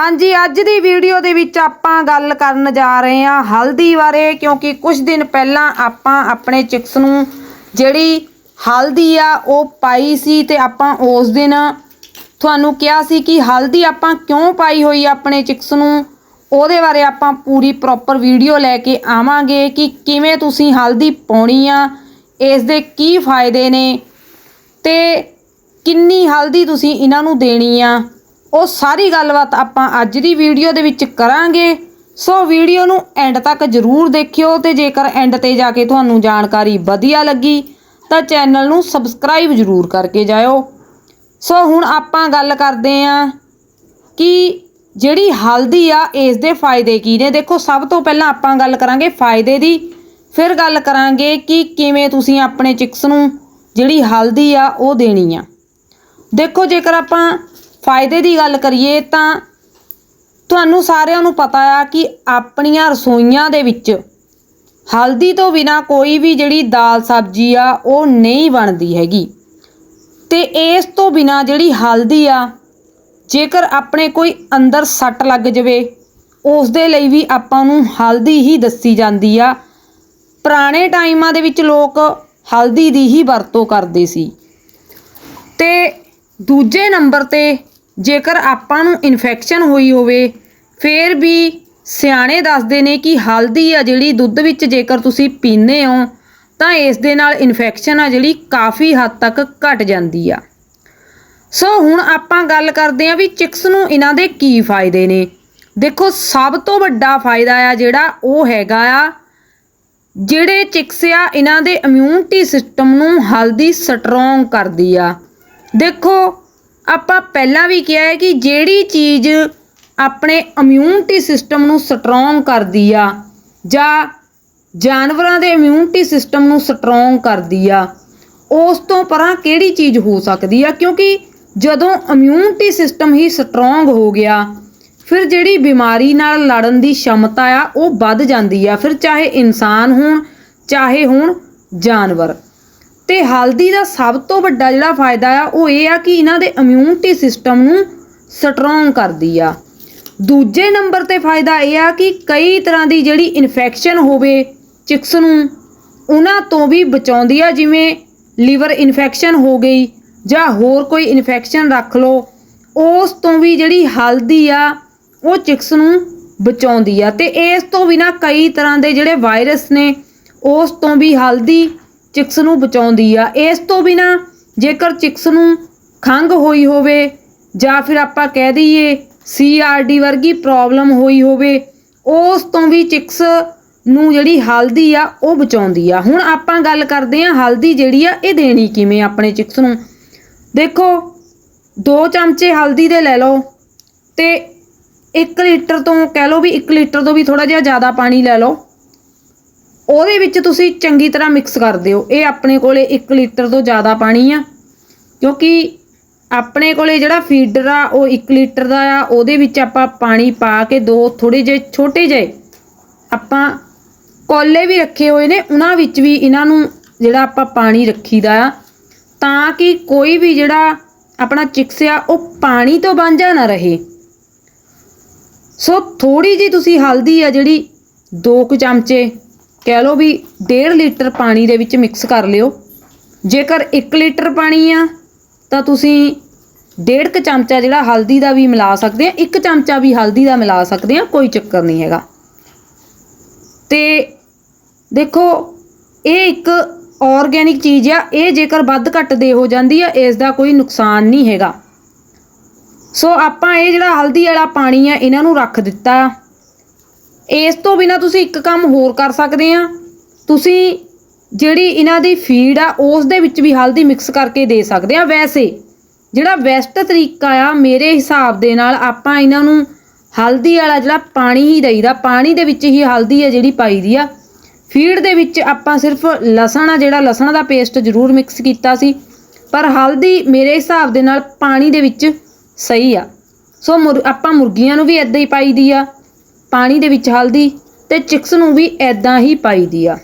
ਹਾਂਜੀ, ਅੱਜ ਦੀ ਵੀਡੀਓ ਦੇ ਵਿੱਚ ਆਪਾਂ ਗੱਲ ਕਰਨ ਜਾ ਰਹੇ ਹਾਂ ਹਲਦੀ ਬਾਰੇ, ਕਿਉਂਕਿ ਕੁਝ ਦਿਨ ਪਹਿਲਾਂ ਆਪਾਂ ਆਪਣੇ ਚਿਕਸ ਨੂੰ ਜਿਹੜੀ ਹਲਦੀ ਆ, ਉਹ ਪਾਈ ਸੀ ਤੇ ਆਪਾਂ ਉਸ ਦਿਨ ਤੁਹਾਨੂੰ ਕਿਹਾ ਸੀ ਕਿ ਹਲਦੀ ਆਪਾਂ ਕਿਉਂ ਪਾਈ ਹੋਈ ਆਪਣੇ ਚਿਕਸ ਨੂੰ? ਉਹਦੇ ਬਾਰੇ ਆਪਾਂ ਪੂਰੀ ਪ੍ਰੋਪਰ ਵੀਡੀਓ ਲੈ ਕੇ ਆਵਾਂਗੇ ਕਿ ਕਿਵੇਂ ਤੁਸੀਂ ਹਲਦੀ ਪਾਉਣੀ ਆ, ਇਸ ਦੇ ਕੀ ਫਾਇਦੇ ਨੇ ਤੇ ਕਿੰਨੀ ਹਲਦੀ ਤੁਸੀਂ ਇਹਨਾਂ ਨੂੰ ਦੇਣੀ ਆ। ਉਹ ਸਾਰੀ ਗੱਲਬਾਤ ਆਪਾਂ ਅੱਜ ਦੀ ਵੀਡੀਓ ਦੇ ਵਿੱਚ ਕਰਾਂਗੇ। ਸੋ ਵੀਡੀਓ ਨੂੰ ਐਂਡ ਤੱਕ ਜਰੂਰ ਦੇਖਿਓ ਤੇ ਜੇਕਰ ਐਂਡ ਤੇ ਜਾ ਕੇ ਤੁਹਾਨੂੰ ਜਾਣਕਾਰੀ ਵਧੀਆ ਲੱਗੀ, ਤਾਂ ਚੈਨਲ ਨੂੰ ਸਬਸਕ੍ਰਾਈਬ ਜਰੂਰ ਕਰਕੇ ਜਾਇਓ। ਸੋ ਹੁਣ ਆਪਾਂ ਗੱਲ ਕਰਦੇ ਆਂ ਕਿ ਜਿਹੜੀ ਹਲਦੀ ਆ, ਇਸ ਦੇ ਫਾਇਦੇ ਕੀ ਨੇ? ਦੇਖੋ, ਸਭ ਤੋਂ ਪਹਿਲਾਂ ਆਪਾਂ ਗੱਲ ਕਰਾਂਗੇ ਫਾਇਦੇ ਦੀ। ਫਿਰ ਗੱਲ ਕਰਾਂਗੇ ਕਿ ਕਿਵੇਂ ਤੁਸੀਂ ਆਪਣੇ ਚਿਕਸ ਨੂੰ ਜਿਹੜੀ ਹਲਦੀ ਆ, ਉਹ ਦੇਣੀ ਆ। ਦੇਖੋ, ਜੇਕਰ ਆਪਾਂ ਫਾਇਦੇ ਦੀ ਗੱਲ ਕਰੀਏ ਤਾਂ ਤੁਹਾਨੂੰ ਸਾਰਿਆਂ ਨੂੰ ਪਤਾ ਆ ਕਿ ਆਪਣੀਆਂ ਰਸੋਈਆਂ ਦੇ ਵਿੱਚ ਹਲਦੀ ਤੋਂ ਬਿਨਾ ਕੋਈ ਵੀ ਜਿਹੜੀ ਦਾਲ ਸਬਜ਼ੀ ਆ, ਉਹ ਨਹੀਂ ਬਣਦੀ ਹੈਗੀ। ਤੇ ਇਸ ਤੋਂ ਬਿਨਾ ਜਿਹੜੀ ਹਲਦੀ ਆ, ਜੇਕਰ ਆਪਣੇ ਕੋਈ ਅੰਦਰ ਸੱਟ ਲੱਗ ਜਾਵੇ, ਉਸ ਦੇ ਲਈ ਵੀ ਆਪਾਂ ਨੂੰ ਹਲਦੀ ਹੀ ਦੱਸੀ ਜਾਂਦੀ ਆ। ਪੁਰਾਣੇ ਟਾਈਮਾਂ ਦੇ ਵਿੱਚ ਲੋਕ ਹਲਦੀ ਦੀ ਹੀ ਵਰਤੋਂ ਕਰਦੇ ਸੀ। ਤੇ ਦੂਜੇ ਨੰਬਰ ਤੇ ਜੇਕਰ ਆਪਾਂ ਨੂੰ ਇਨਫੈਕਸ਼ਨ ਹੋਈ ਹੋਵੇ, ਫੇਰ ਵੀ ਸਿਆਣੇ ਦੱਸਦੇ ਨੇ ਕਿ ਹਲਦੀ ਆ ਜਿਹੜੀ ਦੁੱਧ ਵਿੱਚ ਜੇਕਰ ਤੁਸੀਂ ਪੀਂਦੇ ਹੋ, ਤਾਂ ਇਸ ਦੇ ਨਾਲ ਇਨਫੈਕਸ਼ਨ ਆ ਜਿਹੜੀ ਕਾਫੀ ਹੱਦ ਤੱਕ ਘਟ ਜਾਂਦੀ ਆ। ਸੋ ਹੁਣ ਆਪਾਂ ਗੱਲ ਕਰਦੇ ਹਾਂ ਵੀ ਚਿਕਸ ਨੂੰ ਇਹਨਾਂ ਦੇ ਕੀ ਫਾਇਦੇ ਨੇ। ਦੇਖੋ, ਸਭ ਤੋਂ ਵੱਡਾ ਫਾਇਦਾ ਆ ਜਿਹੜਾ ਉਹ ਹੈਗਾ ਆ, ਜਿਹੜੇ ਚਿਕਸ ਆ, ਇਹਨਾਂ ਦੇ ਇਮਿਊਨਿਟੀ ਸਿਸਟਮ ਨੂੰ ਹਲਦੀ ਸਟਰੋਂਗ ਕਰਦੀ ਆ। ਦੇਖੋ ਆਪਾਂ ਪਹਿਲਾਂ ਵੀ ਕਿਹਾ ਹੈ ਕਿ ਜਿਹੜੀ ਚੀਜ਼ ਆਪਣੇ ਇਮਿਊਨਿਟੀ ਸਿਸਟਮ ਨੂੰ ਸਟਰੋਂਗ ਕਰਦੀ ਆ ਜਾਂ ਜਾਨਵਰਾਂ ਦੇ ਇਮਿਊਨਿਟੀ ਸਿਸਟਮ ਨੂੰ ਸਟਰੋਂਗ ਕਰਦੀ ਆ, ਉਸ ਤੋਂ ਪਰਾਂ ਕਿਹੜੀ ਚੀਜ਼ ਹੋ ਸਕਦੀ ਆ? ਕਿਉਂਕਿ ਜਦੋਂ ਇਮਿਊਨਿਟੀ ਸਿਸਟਮ ਹੀ ਸਟਰੋਂਗ ਹੋ ਗਿਆ, ਫਿਰ ਜਿਹੜੀ ਬਿਮਾਰੀ ਨਾਲ ਲੜਨ ਦੀ ਸ਼ਮਤਾ ਆ, ਉਹ ਵੱਧ ਜਾਂਦੀ ਆ। ਫਿਰ ਚਾਹੇ ਇਨਸਾਨ ਹੋਣ, ਚਾਹੇ ਹੋਣ ਜਾਨਵਰ। ਤੇ ਹਲਦੀ ਦਾ ਸਭ ਤੋਂ ਵੱਡਾ ਜਿਹੜਾ ਫਾਇਦਾ ਆ, ਉਹ ਇਹ ਆ ਕਿ ਇਹਨਾਂ ਦੇ ਇਮਿਊਨਿਟੀ ਸਿਸਟਮ ਨੂੰ ਸਟਰੋਂਗ ਕਰਦੀ ਆ। ਦੂਜੇ ਨੰਬਰ ਤੇ ਫਾਇਦਾ ਇਹ ਆ ਕਿ ਕਈ ਤਰ੍ਹਾਂ ਦੀ ਜਿਹੜੀ ਇਨਫੈਕਸ਼ਨ ਹੋਵੇ ਚਿਕਸ ਨੂੰ, ਉਹਨਾਂ ਤੋਂ ਵੀ ਬਚਾਉਂਦੀ ਆ, ਜਿਵੇਂ ਲੀਵਰ ਇਨਫੈਕਸ਼ਨ ਹੋ ਗਈ ਜਾਂ ਹੋਰ ਕੋਈ ਇਨਫੈਕਸ਼ਨ ਰੱਖ ਲਓ, ਉਸ ਤੋਂ ਵੀ ਜਿਹੜੀ ਹਲਦੀ ਆ, ਉਹ ਚਿਕਸ ਨੂੰ ਬਚਾਉਂਦੀ ਆ। ਤੇ ਇਸ ਤੋਂ ਬਿਨਾ ਕਈ ਤਰ੍ਹਾਂ ਦੇ ਜਿਹੜੇ ਵਾਇਰਸ ਨੇ, ਉਸ ਤੋਂ ਵੀ ਹਲਦੀ ਚਿਕਸ ਨੂੰ ਬਚਾਉਂਦੀ ਆ। ਇਸ ਤੋਂ ਬਿਨਾ ਜੇਕਰ ਚਿਕਸ ਨੂੰ ਖੰਘ ਹੋਈ ਹੋਵੇ ਜਾਂ ਫਿਰ ਆਪਾਂ ਕਹਿ ਦਈਏ ਸੀਆਰਡੀ ਵਰਗੀ ਪ੍ਰੋਬਲਮ ਹੋਈ ਹੋਵੇ, ਉਸ ਤੋਂ ਵੀ ਚਿਕਸ ਨੂੰ ਜਿਹੜੀ ਹਲਦੀ ਆ, ਉਹ ਬਚਾਉਂਦੀ ਆ। ਹੁਣ ਆਪਾਂ ਗੱਲ ਕਰਦੇ ਆ ਹਲਦੀ ਜਿਹੜੀ ਆ, ਇਹ ਦੇਣੀ ਕਿਵੇਂ ਆਪਣੇ ਚਿਕਸ ਨੂੰ। ਦੇਖੋ 2 ਚਮਚੇ ਹਲਦੀ ਦੇ ਲੈ ਲਓ ਤੇ 1 ਲੀਟਰ ਤੋਂ ਕਹਿ ਲਓ ਵੀ 1 ਲੀਟਰ ਤੋਂ ਵੀ ਥੋੜਾ ਜਿਹਾ ਜ਼ਿਆਦਾ ਪਾਣੀ ਲੈ ਲਓ। ਉਹਦੇ ਵਿੱਚ ਤੁਸੀਂ ਚੰਗੀ ਤਰ੍ਹਾਂ ਮਿਕਸ ਕਰ ਦਿਓ। ਇਹ ਆਪਣੇ ਕੋਲੇ 1 ਲੀਟਰ ਤੋਂ ਜ਼ਿਆਦਾ ਪਾਣੀ ਆ, ਕਿਉਂਕਿ ਆਪਣੇ ਕੋਲੇ ਜਿਹੜਾ ਫੀਡਰ ਆ, ਉਹ 1 ਲੀਟਰ ਦਾ ਆ, ਉਹਦੇ ਵਿੱਚ ਆਪਾਂ ਪਾਣੀ ਪਾ ਕੇ ਦੋ ਥੋੜੇ ਜਿਹੇ ਛੋਟੇ ਜਿਹੇ ਆਪਾਂ ਕੋਲੇ ਵੀ ਰੱਖੇ ਹੋਏ ਨੇ, ਉਹਨਾਂ ਵਿੱਚ ਵੀ ਇਹਨਾਂ ਨੂੰ ਜਿਹੜਾ ਆਪਾਂ ਪਾਣੀ ਰੱਖੀਦਾ ਆ, ਤਾਂ ਕਿ ਕੋਈ ਵੀ ਜਿਹੜਾ ਆਪਣਾ ਚਿਕਸ ਆ, ਉਹ ਪਾਣੀ ਤੋਂ ਵਾਂਝਾ ਨਾ ਰਹੇ। ਸੋ ਥੋੜੀ ਜੀ ਤੁਸੀਂ ਹਲਦੀ ਆ ਜਿਹੜੀ 2 ਕੁ ਚਮਚੇ ਕਹਿ ਲਓ ਵੀ 1.5 ਲੀਟਰ ਪਾਣੀ ਦੇ ਵਿੱਚ ਮਿਕਸ ਕਰ ਲਿਓ। ਜੇਕਰ 1 ਲੀਟਰ ਪਾਣੀ ਆ, ਤਾਂ ਤੁਸੀਂ 1.5 ਕੁ ਚਮਚਾ ਜਿਹੜਾ ਹਲਦੀ ਦਾ ਵੀ ਮਿਲਾ ਸਕਦੇ ਆ 1 ਚਮਚਾ ਵੀ ਹਲਦੀ ਦਾ ਮਿਲਾ ਸਕਦੇ ਆ, ਕੋਈ ਚੱਕਰ ਨਹੀਂ ਹੈਗਾ। ਤੇ ਦੇਖੋ, ਇਹ ਇੱਕ ਆਰਗੇਨਿਕ ਚੀਜ਼ ਆ, ਇਹ ਜੇਕਰ ਵੱਧ ਘੱਟ ਦੇ ਹੋ ਜਾਂਦੀ ਆ, ਇਸ ਦਾ ਕੋਈ ਨੁਕਸਾਨ ਨਹੀਂ ਹੈਗਾ। ਸੋ ਆਪਾਂ ਇਹ ਜਿਹੜਾ ਹਲਦੀ ਵਾਲਾ ਪਾਣੀ ਆ, ਇਹਨਾਂ ਨੂੰ ਰੱਖ ਦਿੱਤਾ। ਇਸ ਤੋਂ ਬਿਨਾ ਤੁਸੀਂ ਇੱਕ ਕੰਮ ਹੋਰ ਕਰ ਸਕਦੇ ਆ। ਤੁਸੀਂ ਜਿਹੜੀ ਇਹਨਾਂ ਦੀ ਫੀਡ ਆ, ਉਸ ਦੇ ਵਿੱਚ ਵੀ ਹਲਦੀ ਮਿਕਸ ਕਰਕੇ ਦੇ ਸਕਦੇ ਆ। ਵੈਸੇ ਜਿਹੜਾ ਬੈਸਟ ਤਰੀਕਾ ਆ, ਮੇਰੇ ਹਿਸਾਬ ਦੇ ਨਾਲ ਆਪਾਂ ਇਹਨਾਂ ਨੂੰ ਹਲਦੀ ਵਾਲਾ ਜਿਹੜਾ ਪਾਣੀ ਹੀ ਦਈਦਾ, ਪਾਣੀ ਦੇ ਵਿੱਚ ਹੀ ਹਲਦੀ ਆ ਜਿਹੜੀ ਪਾਈ ਦੀ ਆ। ਫੀਡ ਦੇ ਵਿੱਚ ਆਪਾਂ ਸਿਰਫ ਲਸਣ ਆ, ਜਿਹੜਾ ਲਸਣ ਦਾ ਪੇਸਟ ਜ਼ਰੂਰ ਮਿਕਸ ਕੀਤਾ ਸੀ। ਪਰ ਹਲਦੀ ਮੇਰੇ ਹਿਸਾਬ ਦੇ ਨਾਲ ਪਾਣੀ ਦੇ ਵਿੱਚ ਸਹੀ ਆ। ਸੋ ਮੁਰ- ਆਪਾਂ ਮੁਰਗੀਆਂ ਨੂੰ ਵੀ ਐਦਾਂ ਹੀ ਪਾਈ ਦੀ ਆ। ਪਾਣੀ ਦੇ ਵਿੱਚ ਹਲਦੀ ਤੇ ਚਿਕਸ ਨੂੰ ਵੀ ਐਦਾਂ ਹੀ ਪਾਈ ਦੀ ਆ।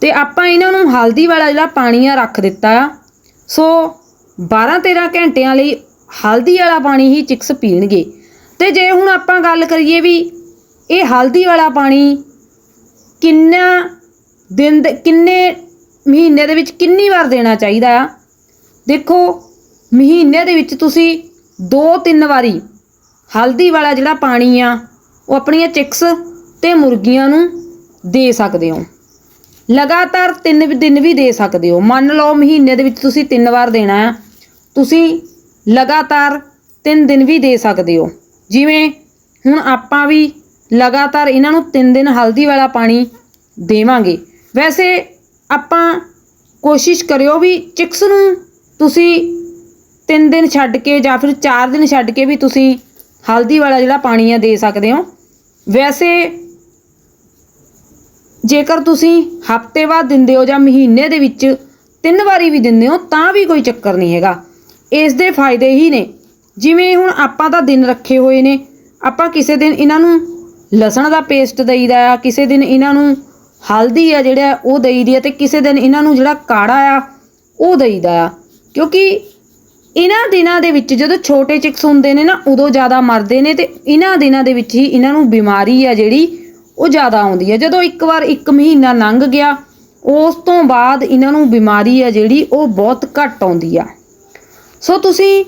ਤੇ ਆਪਾਂ ਇਹਨਾਂ ਨੂੰ ਹਲਦੀ ਵਾਲਾ ਜਿਹੜਾ ਪਾਣੀ ਆ ਰੱਖ ਦਿੱਤਾ ਆ। ਸੋ 12 13 ਘੰਟਿਆਂ ਲਈ ਹਲਦੀ ਵਾਲਾ ਪਾਣੀ ਹੀ ਚਿਕਸ ਪੀਣਗੇ। ਤੇ ਜੇ ਹੁਣ ਆਪਾਂ ਗੱਲ ਕਰੀਏ ਵੀ ਇਹ ਹਲਦੀ ਵਾਲਾ ਪਾਣੀ ਕਿੰਨਾ ਦਿਨ ਦੇ, ਕਿੰਨੇ ਮਹੀਨੇ ਦੇ ਵਿੱਚ ਕਿੰਨੀ ਵਾਰ ਦੇਣਾ ਚਾਹੀਦਾ ਆ? ਦੇਖੋ, ਮਹੀਨੇ ਦੇ ਵਿੱਚ ਤੁਸੀਂ 2-3 ਵਾਰੀ ਹਲਦੀ ਵਾਲਾ ਜਿਹੜਾ ਪਾਣੀ ਆ, ਉਹ ਆਪਣੀਆਂ ਚਿਕਸ ਤੇ ਮੁਰਗੀਆਂ ਨੂੰ ਦੇ ਸਕਦੇ ਹੋ। ਲਗਾਤਾਰ 3 ਦਿਨ ਵੀ ਦੇ ਸਕਦੇ ਹੋ। ਮੰਨ ਲਓ ਮਹੀਨੇ ਦੇ ਵਿੱਚ ਤੁਸੀਂ 3 ਵਾਰ ਦੇਣਾ ਆ, ਤੁਸੀਂ ਲਗਾਤਾਰ 3 ਦਿਨ ਵੀ ਦੇ ਸਕਦੇ ਹੋ। ਜਿਵੇਂ ਹੁਣ ਆਪਾਂ ਵੀ ਲਗਾਤਾਰ ਇਹਨਾਂ ਨੂੰ 3 ਦਿਨ ਹਲਦੀ ਵਾਲਾ ਪਾਣੀ ਦੇਵਾਂਗੇ। ਵੈਸੇ ਆਪਾਂ ਕੋਸ਼ਿਸ਼ ਕਰਿਓ ਵੀ ਚਿਕਸ ਨੂੰ ਤੁਸੀਂ 3 ਦਿਨ ਛੱਡ ਕੇ ਜਾਂ ਫਿਰ 4 ਦਿਨ ਛੱਡ ਕੇ ਵੀ ਤੁਸੀਂ ਹਲਦੀ ਵਾਲਾ ਜਿਹੜਾ ਪਾਣੀ ਆ ਦੇ ਸਕਦੇ ਹੋ। ਵੈਸੇ ਜੇਕਰ ਤੁਸੀਂ ਹਫ਼ਤੇ ਬਾਅਦ ਦਿੰਦੇ ਹੋ ਜਾਂ ਮਹੀਨੇ ਦੇ ਵਿੱਚ ਤਿੰਨ ਵਾਰੀ ਵੀ ਦਿੰਦੇ ਹੋ, ਤਾਂ ਵੀ ਕੋਈ ਚੱਕਰ ਨਹੀਂ ਹੈਗਾ। ਇਸ ਦੇ ਫਾਇਦੇ ਹੀ ਨੇ। ਜਿਵੇਂ ਹੁਣ ਆਪਾਂ ਤਾਂ ਦਿਨ ਰੱਖੇ ਹੋਏ ਨੇ, ਆਪਾਂ ਕਿਸੇ ਦਿਨ ਇਹਨਾਂ ਨੂੰ ਲਸਣ ਦਾ ਪੇਸਟ ਦੇਈਦਾ ਆ, ਕਿਸੇ ਦਿਨ ਇਹਨਾਂ ਨੂੰ ਹਲਦੀ ਆ ਜਿਹੜਾ ਉਹ ਦੇਈਦੀ ਆ ਤੇ ਕਿਸੇ ਦਿਨ ਇਹਨਾਂ ਨੂੰ ਜਿਹੜਾ ਕਾੜਾ ਆ, ਉਹ ਦੇਈਦਾ ਆ। ਕਿਉਂਕਿ ਇਹਨਾਂ ਦਿਨਾਂ ਦੇ ਵਿੱਚ ਜਦੋਂ ਛੋਟੇ ਚਿਕਸ ਹੁੰਦੇ ਨੇ ਨਾ, ਉਦੋਂ ਜ਼ਿਆਦਾ ਮਰਦੇ ਨੇ ਤੇ ਇਹਨਾਂ ਦਿਨਾਂ ਦੇ ਵਿੱਚ ਹੀ ਇਹਨਾਂ ਨੂੰ ਬਿਮਾਰੀ ਆ ਜਿਹੜੀ, ਉਹ ਜ਼ਿਆਦਾ ਆਉਂਦੀ ਹੈ ਜਦੋਂ ਇੱਕ ਵਾਰ ਇੱਕ ਮਹੀਨਾ ਲੰਘ ਗਿਆ, ਉਸ ਤੋਂ ਬਾਅਦ ਇਹਨਾਂ ਨੂੰ ਬਿਮਾਰੀ ਆ ਜਿਹੜੀ, ਉਹ ਬਹੁਤ ਘੱਟ ਆਉਂਦੀ ਆ। ਸੋ ਤੁਸੀਂ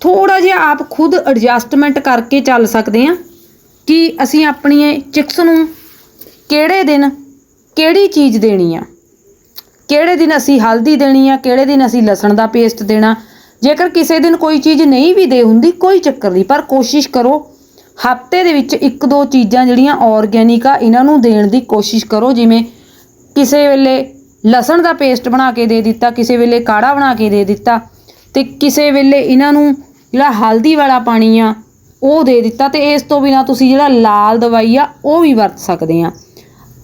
ਥੋੜਾ ਜਿਹਾ ਆਪ ਖੁਦ ਐਡਜਸਟਮੈਂਟ ਕਰਕੇ ਚੱਲ ਸਕਦੇ ਆ ਕਿ ਅਸੀਂ ਆਪਣੀ ਚਿਕਸ ਨੂੰ ਕਿਹੜੇ ਦਿਨ ਕਿਹੜੀ ਚੀਜ਼ ਦੇਣੀ ਆ? ਕਿਹੜੇ ਦਿਨ ਅਸੀਂ ਹਲਦੀ ਦੇਣੀ ਆ? ਕਿਹੜੇ ਦਿਨ ਅਸੀਂ ਲਸਣ ਦਾ ਪੇਸਟ ਦੇਣਾ? ਜੇਕਰ ਕਿਸੇ ਦਿਨ ਕੋਈ ਚੀਜ਼ ਨਹੀਂ ਵੀ ਦੇ ਹੁੰਦੀ, ਕੋਈ ਚੱਕਰ ਨਹੀਂ। ਪਰ ਕੋਸ਼ਿਸ਼ ਕਰੋ, ਹਫ਼ਤੇ ਦੇ ਵਿੱਚ ਇੱਕ ਦੋ ਚੀਜ਼ਾਂ ਜਿਹੜੀਆਂ ਆਰਗੈਨਿਕ ਆ, ਇਹਨਾਂ ਨੂੰ ਦੇਣ ਦੀ ਕੋਸ਼ਿਸ਼ ਕਰੋ। ਜਿਵੇਂ ਕਿਸੇ ਵੇਲੇ ਲਸਣ ਦਾ ਪੇਸਟ ਬਣਾ ਕੇ ਦੇ ਦਿੱਤਾ, ਕਿਸੇ ਵੇਲੇ ਕਾੜਾ ਬਣਾ ਕੇ ਦੇ ਦਿੱਤਾ ਤੇ ਕਿਸੇ ਵੇਲੇ ਇਹਨਾਂ ਨੂੰ ਜਿਹੜਾ ਹਲਦੀ ਵਾਲਾ ਪਾਣੀ ਆ, ਉਹ ਦੇ ਦਿੱਤਾ ਤੇ ਇਸ ਤੋਂ ਬਿਨਾ ਤੁਸੀਂ ਜਿਹੜਾ ਲਾਲ ਦਵਾਈ ਆ, ਉਹ ਵੀ ਵਰਤ ਸਕਦੇ ਆ।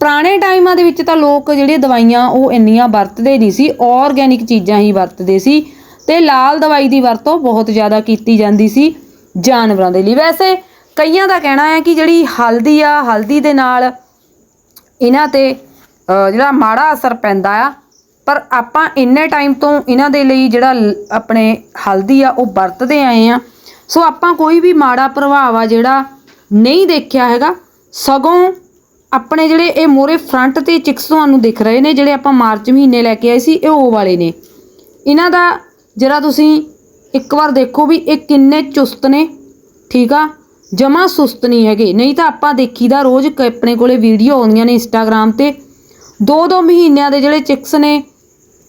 ਪੁਰਾਣੇ ਟਾਈਮਾਂ ਦੇ ਵਿੱਚ ਤਾਂ ਲੋਕ ਜਿਹੜੇ ਦਵਾਈਆਂ ਉਹ ਇੰਨੀਆਂ ਵਰਤਦੇ ਨਹੀਂ ਸੀ ਆਰਗੈਨਿਕ ਚੀਜ਼ਾਂ ਹੀ ਵਰਤਦੇ ਸੀ। ਤੇ ਲਾਲ ਦਵਾਈ ਦੀ ਵਰਤੋਂ ਬਹੁਤ ਜ਼ਿਆਦਾ ਕੀਤੀ ਜਾਂਦੀ ਸੀ ਜਾਨਵਰਾਂ ਦੇ ਲਈ। ਵੈਸੇ ਕਈਆਂ ਦਾ ਕਹਿਣਾ ਹੈ ਕਿ ਜਿਹੜੀ ਹਲਦੀ ਆ, ਹਲਦੀ ਦੇ ਨਾਲ ਇਹਨਾਂ ਤੇ ਜਿਹੜਾ ਮਾੜਾ ਅਸਰ ਪੈਂਦਾ ਆ, ਪਰ ਆਪਾਂ ਇੰਨੇ ਟਾਈਮ ਤੋਂ ਇਹਨਾਂ ਦੇ ਲਈ ਜਿਹੜਾ ਲ- ਆਪਣੇ ਹਲਦੀ ਆ, ਉਹ ਵਰਤਦੇ ਆਏ ਆ। ਸੋ ਆਪਾਂ ਕੋਈ ਵੀ ਮਾੜਾ ਪ੍ਰਭਾਵ ਆ ਜਿਹੜਾ ਨਹੀਂ ਦੇਖਿਆ ਹੈਗਾ, ਸਗੋਂ ਆਪਣੇ ਜਿਹੜੇ ਇਹ ਮੋਰੇ ਫਰੰਟ ਤੇ ਚਿਕਸ ਤੁਹਾਨੂੰ ਦਿਖ ਰਹੇ ਨੇ, ਜਿਹੜੇ ਆਪਾਂ ਮਾਰਚ ਮਹੀਨੇ ਲੈ ਕੇ ਆਏ ਸੀ, ਇਹ ਉਹ ਵਾਲੇ ਨੇ। ਇਹਨਾਂ ਦਾ ਜਿਹੜਾ ਤੁਸੀਂ ਇੱਕ ਵਾਰ ਦੇਖੋ ਵੀ ਇਹ ਕਿੰਨੇ ਚੁਸਤ ਨੇ, ਠੀਕ ਆ? ਜਮਾ ਸੁਸਤ ਨਹੀਂ ਹੈਗੇ। ਨਹੀਂ ਤਾਂ ਆਪਾਂ ਦੇਖੀਦਾ ਰੋਜ਼ ਕ- ਆਪਣੇ ਕੋਲੇ ਵੀਡੀਓ ਆਉਂਦੀਆਂ ਨੇ ਇੰਸਟਾਗ੍ਰam ਤੇ। ਦੋ ਦੋ ਮਹੀਨਿਆਂ ਦੇ ਜਿਹੜੇ ਚਿਕਸ ਨੇ,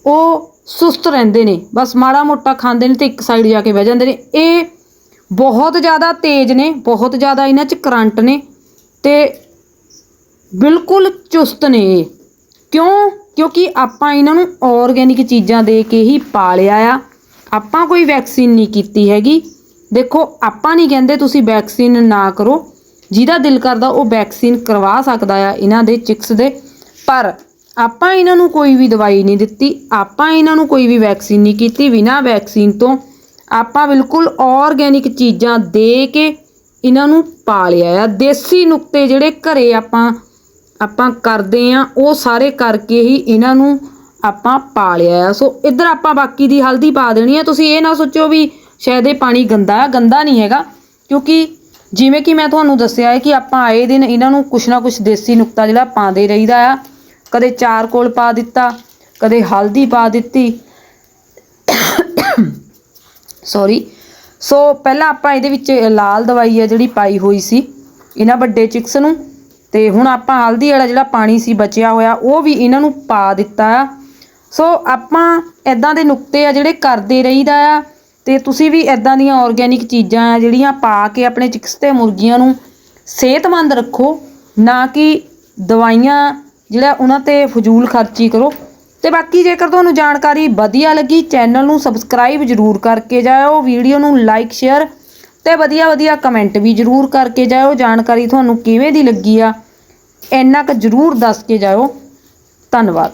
ਉਹ ਸੁਸਤ ਰਹਿੰਦੇ ਨੇ। ਬਸ ਮਾੜਾ ਮੋਟਾ ਖਾਂਦੇ ਨੇ ਤੇ ਇੱਕ ਸਾਈਡ ਜਾ ਕੇ ਬਹਿ ਜਾਂਦੇ ਨੇ। ਇਹ ਬਹੁਤ ਜ਼ਿਆਦਾ ਤੇਜ਼ ਨੇ, ਬਹੁਤ ਜ਼ਿਆਦਾ ਇਹਨਾਂ 'ਚ ਕਰੰਟ ਨੇ ਤੇ ਬਿਲਕੁਲ ਚੁਸਤ ਨੇ ਇਹ। ਕਿਉਂ? ਕਿਉਂਕਿ ਆਪਾਂ ਇਹਨਾਂ ਨੂੰ ਆਰਗੈਨਿਕ ਚੀਜ਼ਾਂ ਦੇ ਕੇ ਹੀ ਪਾਲਿਆ ਆ। ਆਪਾਂ ਕੋਈ ਵੈਕਸੀਨ ਨਹੀਂ ਕੀਤੀ ਹੈਗੀ। ਦੇਖੋ, ਆਪਾਂ ਨਹੀਂ ਕਹਿੰਦੇ ਤੁਸੀਂ ਵੈਕਸੀਨ ਨਾ ਕਰੋ। ਜਿਹਦਾ ਦਿਲ ਕਰਦਾ ਉਹ ਵੈਕਸੀਨ ਕਰਵਾ ਸਕਦਾ ਆ ਇਹਨਾਂ ਦੇ ਚਿਕਸ ਦੇ। ਪਰ ਆਪਾਂ ਇਹਨਾਂ ਨੂੰ ਕੋਈ ਵੀ ਦਵਾਈ ਨਹੀਂ ਦਿੱਤੀ। ਆਪਾਂ ਇਹਨਾਂ ਨੂੰ ਕੋਈ ਵੀ ਵੈਕਸੀਨ ਨਹੀਂ ਕੀਤੀ। ਬਿਨਾਂ ਵੈਕਸੀਨ ਤੋਂ ਆਪਾਂ ਬਿਲਕੁਲ ਆਰਗੈਨਿਕ ਚੀਜ਼ਾਂ ਦੇ ਕੇ ਇਹਨਾਂ ਨੂੰ ਪਾਲਿਆ ਆ। ਦੇਸੀ ਨੁਕਤੇ ਜਿਹੜੇ ਘਰੇ ਆਪਾਂ ਆਪਾਂ ਕਰਦੇ ਆ, ਉਹ ਸਾਰੇ ਕਰਕੇ ਹੀ ਇਹਨਾਂ ਨੂੰ ਆਪਾਂ ਪਾਲਿਆ ਆ ਸੋ ਇੱਧਰ ਆਪਾਂ ਬਾਕੀ ਦੀ ਹਲਦੀ ਪਾ ਦੇਣੀ ਆ ਤੁਸੀਂ ਇਹ ਨਾ ਸੋਚੋ ਵੀ ਸ਼ਾਇਦ ਇਹ ਪਾਣੀ ਗੰਦਾ ਆ ਗੰਦਾ ਨਹੀਂ ਹੈਗਾ। ਕਿਉਂਕਿ ਜਿਵੇਂ ਕਿ ਮੈਂ ਤੁਹਾਨੂੰ ਦੱਸਿਆ ਹੈ ਕਿ ਆਪਾਂ ਆਏ ਦਿਨ ਇਹਨਾਂ ਨੂੰ ਕੁਛ ਨਾ ਕੁਛ ਦੇਸੀ ਨੁਕਤਾ ਜਿਹੜਾ ਪਾਉਂਦੇ ਰਹੀਦਾ ਆ। ਕਦੇ ਚਾਰਕੋਲ ਪਾ ਦਿੱਤਾ, ਕਦੇ ਹਲਦੀ ਪਾ ਦਿੱਤੀ। ਸੌਰੀ ਸੋ ਪਹਿਲਾਂ ਆਪਾਂ ਇਹਦੇ ਵਿੱਚ ਲਾਲ ਦਵਾਈ ਆ ਜਿਹੜੀ ਪਾਈ ਹੋਈ ਸੀ, ਇਹਨਾਂ ਵੱਡੇ ਚਿਕਸ ਨੂੰ। ਤੇ ਹੁਣ ਆਪਾਂ ਹਲਦੀ ਵਾਲਾ ਜਿਹੜਾ ਪਾਣੀ ਸੀ ਬਚਿਆ ਹੋਇਆ, ਉਹ ਵੀ ਇਹਨਾਂ ਨੂੰ ਪਾ ਦਿੱਤਾ। ਆ ਸੋ ਆਪਾਂ ਐਦਾਂ ਦੇ ਨੁਕਤੇ ਆ ਜਿਹੜੇ ਕਰਦੇ ਰਹੀਦਾ ਆ ਤੇ ਤੁਸੀਂ ਵੀ ਐਦਾਂ ਦੀਆਂ ਆਰਗੈਨਿਕ ਚੀਜ਼ਾਂ ਆ ਜਿਹੜੀਆਂ ਪਾ ਕੇ ਆਪਣੇ ਚਿਕਸ ਤੇ ਮੁਰਗੀਆਂ ਨੂੰ ਸਿਹਤਮੰਦ ਰੱਖੋ, ਨਾ ਕਿ ਦਵਾਈਆਂ ਜਿਹੜਾ ਉਹਨਾਂ ਤੇ ਫਜ਼ੂਲ ਖਰਚੀ ਕਰੋ। ਤੇ ਬਾਕੀ ਜੇਕਰ ਤੁਹਾਨੂੰ ਜਾਣਕਾਰੀ ਵਧੀਆ ਲੱਗੀ ਚੈਨਲ ਨੂੰ ਸਬਸਕ੍ਰਾਈਬ ਜਰੂਰ ਕਰਕੇ ਜਾਇਓ ਵੀਡੀਓ ਨੂੰ ਲਾਈਕ ਸ਼ੇਅਰ ਤੇ ਵਧੀਆ ਵਧੀਆ ਕਮੈਂਟ ਵੀ ਜਰੂਰ ਕਰਕੇ ਜਾਇਓ। ਜਾਣਕਾਰੀ ਤੁਹਾਨੂੰ ਕਿਵੇਂ ਦੀ ਲੱਗੀ ਆ, ਇੰਨਾ ਕੁ ਜਰੂਰ ਦੱਸ ਕੇ ਜਾਇਓ। ਧੰਨਵਾਦ।